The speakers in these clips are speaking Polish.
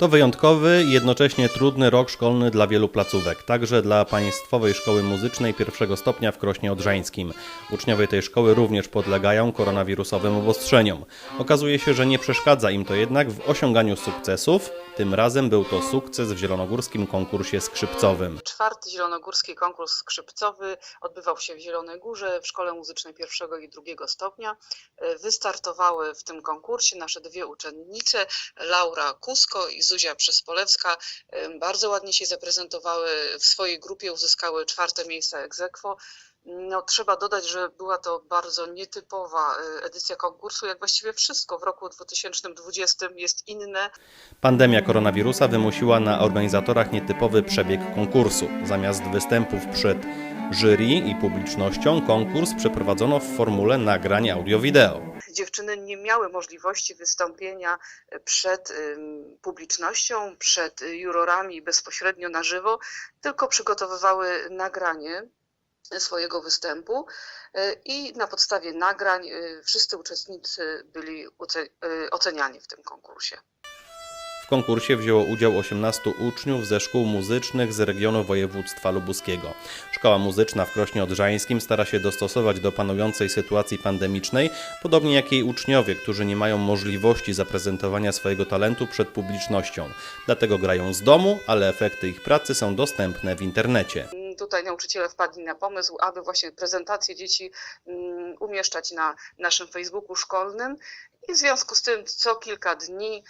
To wyjątkowy i jednocześnie trudny rok szkolny dla wielu placówek, także dla Państwowej Szkoły Muzycznej pierwszego stopnia w Krośnie Odrzańskim. Uczniowie tej szkoły również podlegają koronawirusowym obostrzeniom. Okazuje się, że nie przeszkadza im to jednak w osiąganiu sukcesów. Tym razem był to sukces w zielonogórskim konkursie skrzypcowym. Czwarty zielonogórski konkurs skrzypcowy odbywał się w Zielonej Górze w Szkole Muzycznej pierwszego i drugiego stopnia. Wystartowały w tym konkursie nasze dwie uczennice, Laura Kusko i Zuzia Przespolewska. Bardzo ładnie się zaprezentowały w swojej grupie, uzyskały czwarte miejsce aequo. No, trzeba dodać, że była to bardzo nietypowa e, edycja konkursu, jak właściwie wszystko w roku 2020 jest inne. Pandemia koronawirusa wymusiła na organizatorach nietypowy przebieg konkursu. Zamiast występów przed jury i publicznością, konkurs przeprowadzono w formule nagrań audio-wideo. dziewczyny nie miały możliwości wystąpienia przed ym, publicznością, przed jurorami bezpośrednio na żywo, tylko przygotowywały nagranie swojego występu y, i na podstawie nagrań y, wszyscy uczestnicy byli y, oceniani w tym konkursie. W konkursie wzięło udział 18 uczniów ze szkół muzycznych z regionu województwa lubuskiego. Szkoła muzyczna w Krośnie Odrzańskim stara się dostosować do panującej sytuacji pandemicznej, podobnie jak jej uczniowie, którzy nie mają możliwości zaprezentowania swojego talentu przed publicznością. Dlatego grają z domu, ale efekty ich pracy są dostępne w internecie. Tutaj nauczyciele wpadli na pomysł, aby właśnie prezentacje dzieci mm, umieszczać na naszym Facebooku szkolnym. I w związku z tym co kilka dni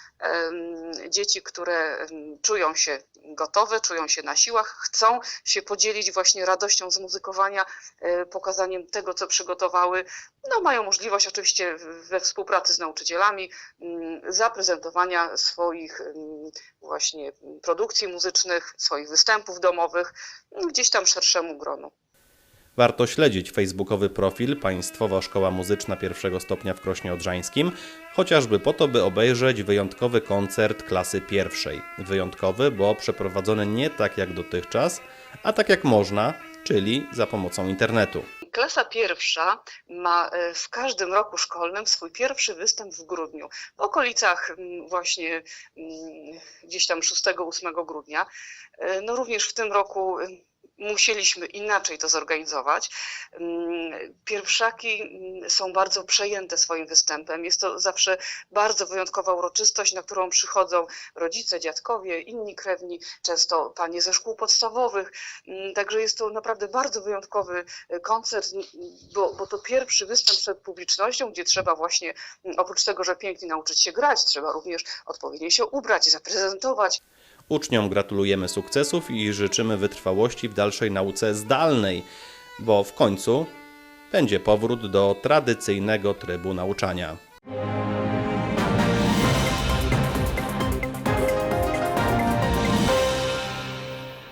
dzieci, które czują się gotowe, czują się na siłach, chcą się podzielić właśnie radością z muzykowania, e, pokazaniem tego, co przygotowały. No, mają możliwość oczywiście we współpracy z nauczycielami mm, zaprezentowania swoich właśnie produkcji muzycznych, swoich występów domowych gdzieś tam szerszemu gronu. Warto śledzić facebookowy profil Państwowa Szkoła Muzyczna pierwszego stopnia w Krośnie Odrzańskim, chociażby po to, by obejrzeć wyjątkowy koncert klasy pierwszej. Wyjątkowy, bo przeprowadzony nie tak jak dotychczas, a tak jak można, czyli za pomocą internetu. Klasa pierwsza ma e, w każdym roku szkolnym swój pierwszy występ w grudniu, w okolicach właśnie gdzieś tam 6-8 grudnia. E, No również w tym roku musieliśmy inaczej to zorganizować. Mm, Pierwszaki mm, są bardzo przejęte swoim występem. Jest to zawsze bardzo wyjątkowa uroczystość, na którą przychodzą rodzice, dziadkowie, inni krewni, często panie ze szkół podstawowych. Mm, Także jest to naprawdę bardzo wyjątkowy e, koncert, bo, bo to pierwszy występ przed publicznością, gdzie trzeba właśnie, oprócz tego, że pięknie nauczyć się grać, trzeba również odpowiednio się ubrać, zaprezentować. Uczniom gratulujemy sukcesów i życzymy wytrwałości w dalszej nauce zdalnej, bo w końcu będzie powrót do tradycyjnego trybu nauczania.